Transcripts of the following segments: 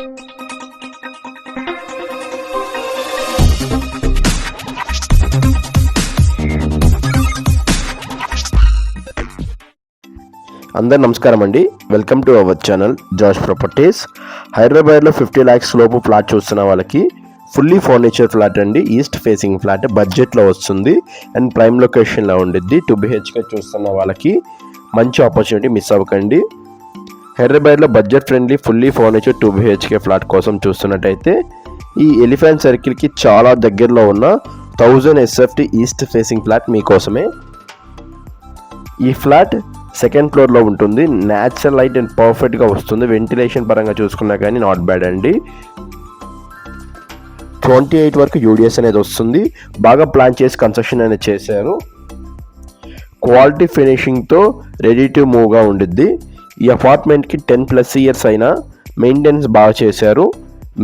అందరు నమస్కారం అండి. Welcome to our channel Jash properties హైదరాబాద్లో ఫిఫ్టీ ల్యాక్స్ లోపు ఫ్లాట్ చూస్తున్న వాళ్ళకి ఫుల్లీ ఫర్నిచర్ ఫ్లాట్ అండి. ఈస్ట్ ఫేసింగ్ ఫ్లాట్ బడ్జెట్లో వస్తుంది. అండ్ ప్రైమ్ లొకేషన్లో ఉండిద్ది. టూ బిహెచ్కే చూస్తున్న వాళ్ళకి మంచి ఆపర్చునిటీ మిస్ అవ్వకండి. హైదరాబాద్లో budget friendly fully furniture two BHK flat కోసం చూస్తున్నట్టయితే ఈ ఎలిఫెంట్ సర్కిల్కి చాలా దగ్గరలో ఉన్న thousand SFT east facing flat మీకోసమే. ఈ ఫ్లాట్ సెకండ్ ఫ్లోర్లో ఉంటుంది. న్యాచురల్ లైట్ అండ్ పర్ఫెక్ట్గా వస్తుంది. వెంటిలేషన్ పరంగా చూసుకున్నా కానీ నాట్ బ్యాడ్ అండి. ట్వంటీ ఎయిట్ వరకు యూడిఎస్ అనేది వస్తుంది. బాగా ప్లాన్ చేసి కన్స్ట్రక్షన్ అనేది చేశారు. క్వాలిటీ ఫినిషింగ్తో రెడీ టు మూవ్గా ఉండిద్ది. ఈ అపార్ట్మెంట్కి టెన్ ప్లస్ ఇయర్స్ అయినా మెయింటెనెన్స్ బాగా చేశారు.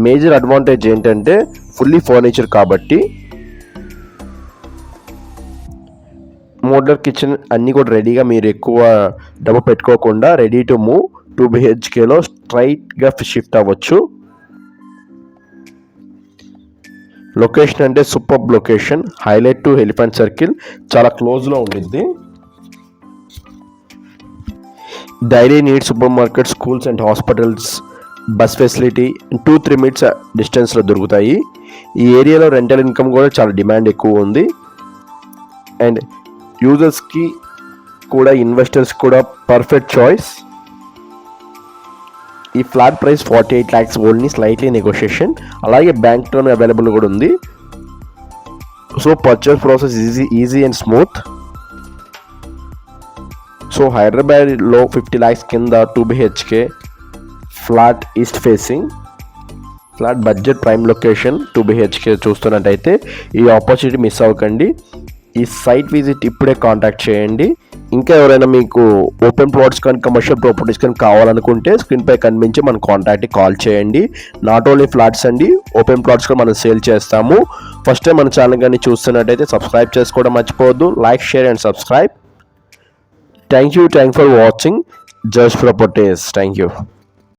మేజర్ అడ్వాంటేజ్ ఏంటంటే ఫుల్లీ ఫర్నిచర్ కాబట్టి మోడలర్ కిచెన్ అన్నీ కూడా రెడీగా మీరు ఎక్కువ డబ్బు పెట్టుకోకుండా రెడీ టు మూవ్ టూ బిహెచ్కేలో స్ట్రైట్గా షిఫ్ట్ అవ్వచ్చు. లొకేషన్ అంటే super location highlight to elephant circle చాలా క్లోజ్లో ఉండిద్ది. Daily need super market schools and hospitals bus facility two three minutes డిస్టెన్స్లో దొరుకుతాయి. ఈ ఏరియాలో రెంటల్ ఇన్కమ్ కూడా చాలా డిమాండ్ ఎక్కువ ఉంది. అండ్ యూజర్స్కి కూడా ఇన్వెస్టర్స్ కూడా పర్ఫెక్ట్ చాయిస్. ఈ flat price forty eight lakhs only slightly negotiation. అలాగే బ్యాంక్ లోన్ అవైలబుల్ కూడా ఉంది. So purchase process easy easy and smooth. So హైదరాబాద్లో ఫిఫ్టీ ల్యాక్స్ కింద two BHK flat east facing flat budget prime location two BHK చూస్తున్నట్టయితే ఈ opportunity miss అవ్వకండి. ఈ site visit ఇప్పుడే కాంటాక్ట్ చేయండి. ఇంకా ఎవరైనా మీకు ఓపెన్ ప్లాట్స్ కానీ కమర్షియల్ ప్రాపర్టీస్ కానీ కావాలనుకుంటే స్క్రీన్పై కనిపించి మన కాంటాక్ట్కి కాల్ చేయండి. నాట్ ఓన్లీ ఫ్లాట్స్ అండి ఓపెన్ ప్లాట్స్ కూడా మనం సేల్ చేస్తాము. ఫస్ట్ టైం మన ఛానల్ కానీ చూస్తున్నట్టయితే సబ్స్క్రైబ్ చేసుకోవడం మర్చిపోవద్దు. Like share and subscribe Thank you, thank for watching. Just properties. Thank you.